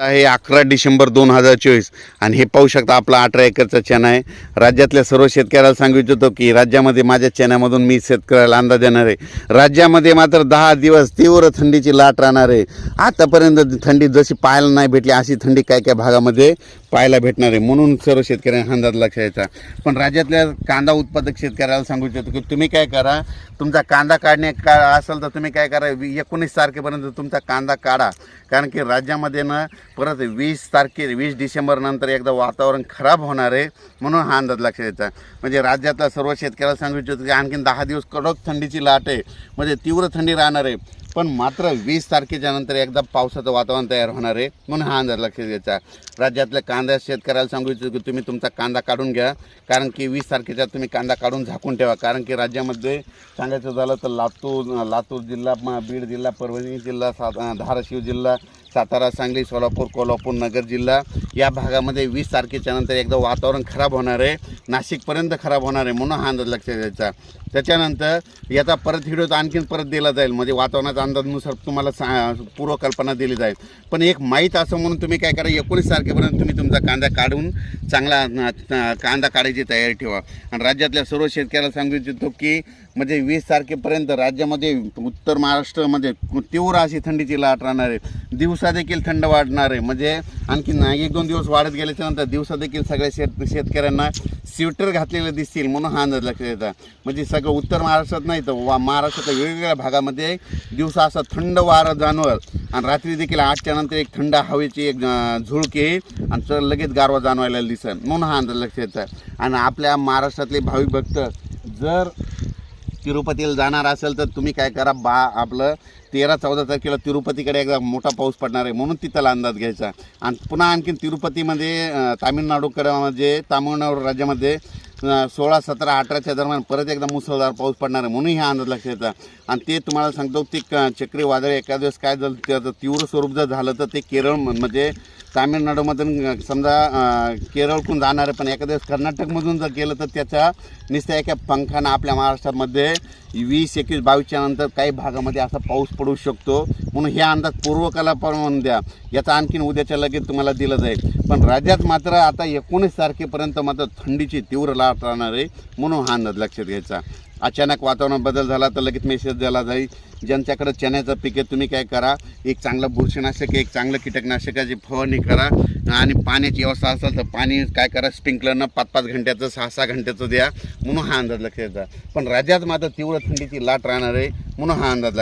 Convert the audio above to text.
आहे अकरा डिसेंबर दोन हजार चोवीस. आणि हे पाहू शकता आपला अठरा एकरचा चणा आहे. राज्यातल्या सर्व शेतकऱ्याला सांगू इच्छितो की राज्यामध्ये माझ्या चण्यामधून मी शेतकऱ्याला अंदाज देणार आहे. राज्यामध्ये मात्र दहा दिवस तीव्र थंडीची लाट राहणार आहे. आतापर्यंत थंडी जशी पाहायला नाही भेटली अशी थंडी काय काय भागामध्ये पाहायला भेटणार आहे. म्हणून सर्व शेतकऱ्यांना अंदाज लक्षात यायचा पण राज्यातल्या कांदा उत्पादक शेतकऱ्याला सांगू इच्छितो की तुम्ही काय करा तुमचा कांदा काढणे का असेल तर तुम्ही काय करा एकोणीस तारखेपर्यंत तुमचा कांदा काढा. कारण की राज्यामध्ये ना परत वीस तारखे वीस डिसेंबरनंतर एकदा वातावरण खराब होणार आहे म्हणून हा अंदाज लक्षात द्यायचा म्हणजे राज्यातल्या सर्व शेतकऱ्याला सांगू इच्छितो की आणखीन दहा दिवस कडक थंडीची लाट आहे. म्हणजे तीव्र थंडी राहणार आहे. पण मात्र वीस तारखेच्या नंतर एकदा पावसाचं वातावरण तयार होणार आहे म्हणून हा अंदाज लक्षात घ्यायचा राज्यातल्या कांदा शेतकऱ्याला सांगू इच्छितो की तुम्ही तुमचा कांदा काढून घ्या. कारण की वीस तारखेच्या तुम्ही कांदा काढून झाकून ठेवा. कारण की राज्यामध्ये सांगायचं झालं तर लातूर लातूर जिल्हा बीड जिल्हा परभणी जिल्हा सा धाराशिव जिल्हा सातारा सांगली सोलापूर कोल्हापूर नगर जिल्हा या भागामध्ये वीस तारखेच्या नंतर एकदा वातावरण खराब होणार आहे. नाशिकपर्यंत खराब होणार आहे म्हणून हा अंदाज लक्षात द्यायचा त्याच्यानंतर याचा परत व्हिडिओ आणखीन परत दिला जाईल. म्हणजे वातावरणाचा अंदाजनुसार तुम्हाला सा पूर्वकल्पना दिली जाईल. पण एक माहीत असं म्हणून तुम्ही काय करा एकोणीस तारखेपर्यंत तुम्ही तुमचा कांदा काढून चांगला कांदा काढायची तयारी ठेवा. आणि राज्यातल्या सर्व शेतकऱ्याला सांगू इच्छितो की म्हणजे वीस तारखेपर्यंत राज्यामध्ये उत्तर महाराष्ट्रामध्ये तीव्र अशी थंडीची लाट राहणार आहे. दिवस देखील थंड वाढणार आहे. म्हणजे आणखीन एक दोन दिवस वाढत गेल्याच्यानंतर दिवसा देखील सगळ्या शेत शेतकऱ्यांना स्वेटर घातलेले दिसतील म्हणून हा अंदाज लक्षात येतात म्हणजे सगळं उत्तर महाराष्ट्रात नाही तर वा महाराष्ट्राच्या वेगवेगळ्या भागामध्ये दिवसा असा थंड वारा जाणवल. आणि रात्री देखील आठच्या नंतर एक थंड हवेची एक झुळक झुळूक येईल आणि तर लगेच गारवा जाणवायला दिसेल म्हणून हा अंदाज लक्षात येतात आणि आपल्या महाराष्ट्रातले भाविक भक्त जर तिरुपतीला जाणार असेल तर तुम्ही काय करा बा आपलं तेरा चौदा तारखेला तिरुपतीकडे एकदा मोठा पाऊस पडणार आहे म्हणून तिथला अंदाज घ्यायचा. आणि पुन्हा आणखीन तिरुपतीमध्ये तामिळनाडूकडे म्हणजे तामिळनाडू राज्यामध्ये सोळा सतरा अठराच्या दरम्यान परत एकदा मुसळधार पाऊस पडणार आहे म्हणून हा अंदाज लक्षात येतं आणि ते तुम्हाला सांगतो ते चक्रीवादळ एका दिवस काय झालं त्याचं तीव्र स्वरूप जर झालं तर ते केरळ म्हणजे तामिळनाडूमधून समजा केरळकडून जाणार आहे पण एका दिवस कर्नाटकमधून जर गेलं तर त्याचा नुसत्या एका पंखानं आपल्या महाराष्ट्रामध्ये वीस एकवीस बावीसच्या नंतर काही भागामध्ये असा पाऊस पडू शकतो. म्हणून हे अंदाज पूर्वकाला म्हणून द्या. याचा आणखीन उद्याच्या लगेच तुम्हाला दिलं जाईल. पण राज्यात मात्र आता एकोणीस तारखेपर्यंत मात्र थंडीची तीव्र लाट राहणार आहे. म्हणून हा अंदाज लक्षात घ्यायचा. अचानक वातावरण बदल झाला तर लगेच मेसेज दिला जाईल. ज्यांच्याकडे चण्याचं पीक आहे तुम्ही काय करा एक चांगलं बुरशीनाशक एक चांगलं कीटकनाशकाची फवारणी करा आणि पाण्याची व्यवस्था असेल तर पाणी काय करा स्प्रिंकलरनं पाच पाच घंट्याचं सहा सहा घंट्याचं द्या. म्हणून हा अंदाज लक्षात येतात पण राज्यात मात्र तीव्र थंडीची लाट राहणार आहे म्हणून हा अंदाज लक्षात